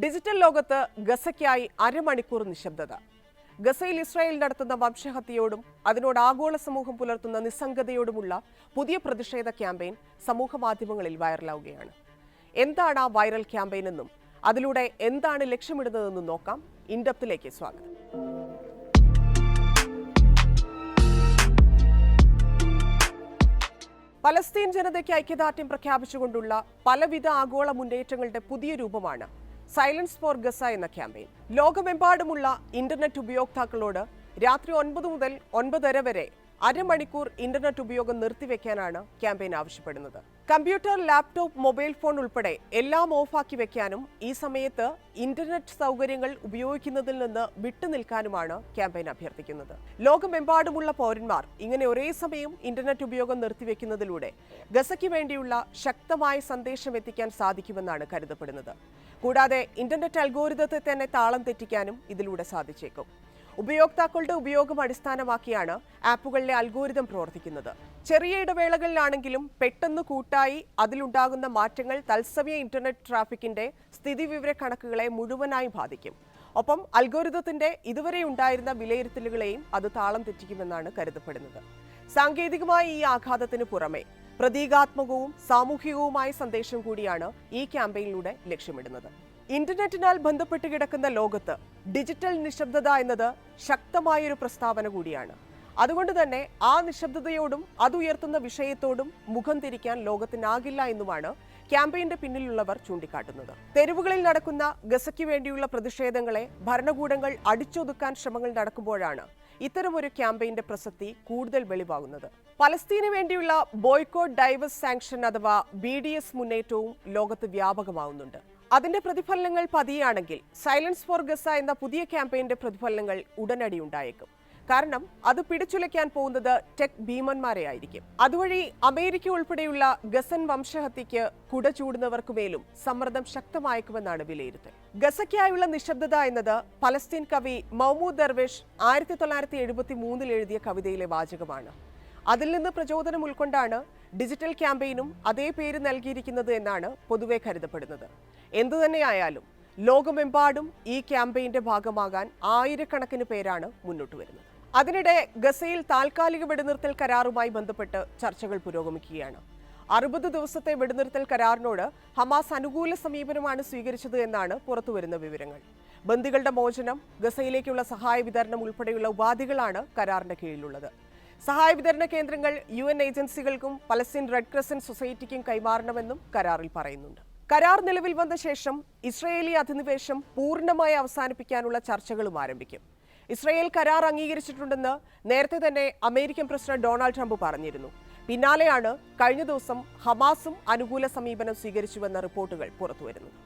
Digital ലോകത്ത് ഗസയ്ക്കായി അരമണിക്കൂർ നിശബ്ദത. ഗസയിൽ ഇസ്രായേൽ നടത്തുന്ന വംശഹത്യയോടും അതിനോട് ആഗോള സമൂഹം പുലർത്തുന്ന നിസ്സംഗതയോടുമുള്ള പുതിയ പ്രതിഷേധ ക്യാമ്പയിൻ സമൂഹ മാധ്യമങ്ങളിൽ വൈറലാവുകയാണ്. എന്താണ് ആ വൈറൽ ക്യാമ്പയിൻ എന്നും അതിലൂടെ എന്താണ് ലക്ഷ്യമിടുന്നതെന്നും നോക്കാം. ഇൻഡപ്തിലേക്ക് സ്വാഗതം. പലസ്തീൻ ജനതയ്ക്ക് ഐക്യദാർഢ്യം പ്രഖ്യാപിച്ചുകൊണ്ടുള്ള പലവിധ ആഗോള മുന്നേറ്റങ്ങളുടെ പുതിയ രൂപമാണ് സൈലൻസ് ഫോർ ഗസ എന്ന ക്യാമ്പയിൻ. ലോകമെമ്പാടുമുള്ള ഇന്റർനെറ്റ് ഉപയോക്താക്കളോട് രാത്രി ഒൻപത് മുതൽ ഒൻപതര വരെ അരമണിക്കൂർ ഇന്റർനെറ്റ് ഉപയോഗം നിർത്തിവെക്കാനാണ് ക്യാമ്പയിൻ ആവശ്യപ്പെടുന്നത്. കമ്പ്യൂട്ടർ ലാപ്ടോപ്പ് മൊബൈൽ ഫോൺ ഉൾപ്പെടെ എല്ലാം ഓഫാക്കി വെക്കാനും ഈ സമയത്ത് ഇന്റർനെറ്റ് സൗകര്യങ്ങൾ ഉപയോഗിക്കുന്നതിൽ നിന്ന് വിട്ടുനിൽക്കാനുമാണ് ക്യാമ്പയിൻ അഭ്യർത്ഥിക്കുന്നത്. ലോകമെമ്പാടുമുള്ള പൗരന്മാർ ഇങ്ങനെ ഒരേ സമയം ഇന്റർനെറ്റ് ഉപയോഗം നിർത്തിവെക്കുന്നതിലൂടെ ഗസയ്ക്ക് വേണ്ടിയുള്ള ശക്തമായ സന്ദേശം എത്തിക്കാൻ സാധിക്കുമെന്നാണ് കരുതപ്പെടുന്നത്. കൂടാതെ ഇന്റർനെറ്റ് അൽഗോരിതത്തെ തന്നെ താളം തെറ്റിക്കാനും ഇതിലൂടെ സാധിച്ചേക്കും. ഉപയോക്താക്കളുടെ ഉപയോഗം അടിസ്ഥാനമാക്കിയാണ് ആപ്പുകളിലെ അൽഗോരിതം പ്രവർത്തിക്കുന്നത്. ചെറിയ ഇടവേളകളിലാണെങ്കിലും പെട്ടെന്ന് കൂട്ടായി അതിലുണ്ടാകുന്ന മാറ്റങ്ങൾ തത്സമയ ഇന്റർനെറ്റ് ട്രാഫിക്കിന്റെ സ്ഥിതിവിവര കണക്കുകളെ മുഴുവനായി ബാധിക്കും. ഒപ്പം അൽഗോരിതത്തിന്റെ ഇതുവരെ ഉണ്ടായിരുന്ന വിലയിരുത്തലുകളെയും അത് താളം തെറ്റിക്കുമെന്നാണ് കരുതപ്പെടുന്നത്. സാങ്കേതികമായ ഈ ആഘാതത്തിന് പുറമെ പ്രതീകാത്മകവും സാമൂഹികവുമായ സന്ദേശം കൂടിയാണ് ഈ ക്യാമ്പയിനിലൂടെ ലക്ഷ്യമിടുന്നത്. ഇന്റർനെറ്റിനാൽ ബന്ധപ്പെട്ട് കിടക്കുന്ന ലോകത്ത് ഡിജിറ്റൽ നിശബ്ദത എന്നത് ശക്തമായൊരു പ്രസ്താവന കൂടിയാണ്. അതുകൊണ്ട് തന്നെ ആ നിശബ്ദതയോടും അതുയർത്തുന്ന വിഷയത്തോടും മുഖം തിരിക്കാൻ ലോകത്തിനാകില്ല എന്നുമാണ് ക്യാമ്പയിന്റെ പിന്നിലുള്ളവർ ചൂണ്ടിക്കാട്ടുന്നത്. തെരുവുകളിൽ നടക്കുന്ന ഗസയ്ക്ക് വേണ്ടിയുള്ള പ്രതിഷേധങ്ങളെ ഭരണകൂടങ്ങൾ അടിച്ചൊതുക്കാൻ ശ്രമങ്ങൾ നടക്കുമ്പോഴാണ് ഇത്തരമൊരു ക്യാമ്പയിന്റെ പ്രസക്തി കൂടുതൽ വെളിവാകുന്നത്. പലസ്തീന് വേണ്ടിയുള്ള ബോയ്ക്കോട്ട് ഡൈവേഴ്സ് സാങ്ഷൻ അഥവാ ബി ഡി എസ് മുന്നേറ്റവും ലോകത്ത് വ്യാപകമാവുന്നുണ്ട്. അതിന്റെ പ്രതിഫലനങ്ങൾ പതിയാണെങ്കിൽ സൈലൻസ് ഫോർ ഗസ എന്ന പുതിയ ക്യാമ്പയിന്റെ പ്രതിഫലനങ്ങൾ ഉടനടി ഉണ്ടായേക്കും. കാരണം അത് പിടിച്ചുലയ്ക്കാൻ പോകുന്നത് ടെക് ഭീമന്മാരെ ആയിരിക്കും. അതുവഴി അമേരിക്ക ഉൾപ്പെടെയുള്ള ഗസൻ വംശഹത്യക്ക് കുട ചൂടുന്നവർക്കുമേലും സമ്മർദ്ദം ശക്തമായേക്കുമെന്നാണ് വിലയിരുത്തൽ. ഗസയ്ക്കായുള്ള നിശബ്ദത എന്നത് പലസ്തീൻ കവി മൗമൂദ് ദർവേഷ് ആയിരത്തി തൊള്ളായിരത്തി എഴുപത്തി മൂന്നിൽ എഴുതിയ കവിതയിലെ വാചകമാണ്. അതിൽ നിന്ന് പ്രചോദനം ഉൾക്കൊണ്ടാണ് ഡിജിറ്റൽ ക്യാമ്പയിനും അതേ പേര് നൽകിയിരിക്കുന്നത് എന്നാണ് പൊതുവെ കരുതപ്പെടുന്നത്. എന്തുതന്നെയായാലും ലോകമെമ്പാടും ഈ ക്യാമ്പയിന്റെ ഭാഗമാകാൻ ആയിരക്കണക്കിന് പേരാണ് മുന്നോട്ട് വരുന്നത്. അതിനിടെ ഗസയിൽ താൽക്കാലിക വെടിനിർത്തൽ കരാറുമായി ബന്ധപ്പെട്ട് ചർച്ചകൾ പുരോഗമിക്കുകയാണ്. അറുപത് ദിവസത്തെ വെടിനിർത്തൽ കരാറിനോട് ഹമാസ് അനുകൂല സമീപനമാണ് സ്വീകരിച്ചത് എന്നാണ് പുറത്തുവരുന്ന വിവരങ്ങൾ. ബന്ദികളുടെ മോചനം ഗസയിലേക്കുള്ള സഹായ വിതരണം ഉൾപ്പെടെയുള്ള ഉപാധികളാണ് കരാറിന്റെ കീഴിലുള്ളത്. സഹായ വിതരണ കേന്ദ്രങ്ങൾ യു ഏജൻസികൾക്കും പലസ്തീൻ റെഡ് ക്രസന്റ് സൊസൈറ്റിക്കും കൈമാറണമെന്നും കരാറിൽ പറയുന്നുണ്ട്. കരാർ നിലവിൽ വന്ന ശേഷം ഇസ്രയേലി അധിനിവേശം പൂർണമായി അവസാനിപ്പിക്കാനുള്ള ചർച്ചകളും ആരംഭിക്കും. ഇസ്രയേൽ കരാർ അംഗീകരിച്ചിട്ടുണ്ടെന്ന് നേരത്തെ തന്നെ അമേരിക്കൻ പ്രസിഡന്റ് ഡൊണാൾഡ് ട്രംപ് പറഞ്ഞിരുന്നു. പിന്നാലെയാണ് കഴിഞ്ഞ ദിവസം ഹമാസും അനുകൂല സമീപനം സ്വീകരിച്ചുവെന്ന റിപ്പോർട്ടുകൾ പുറത്തുവരുന്നത്.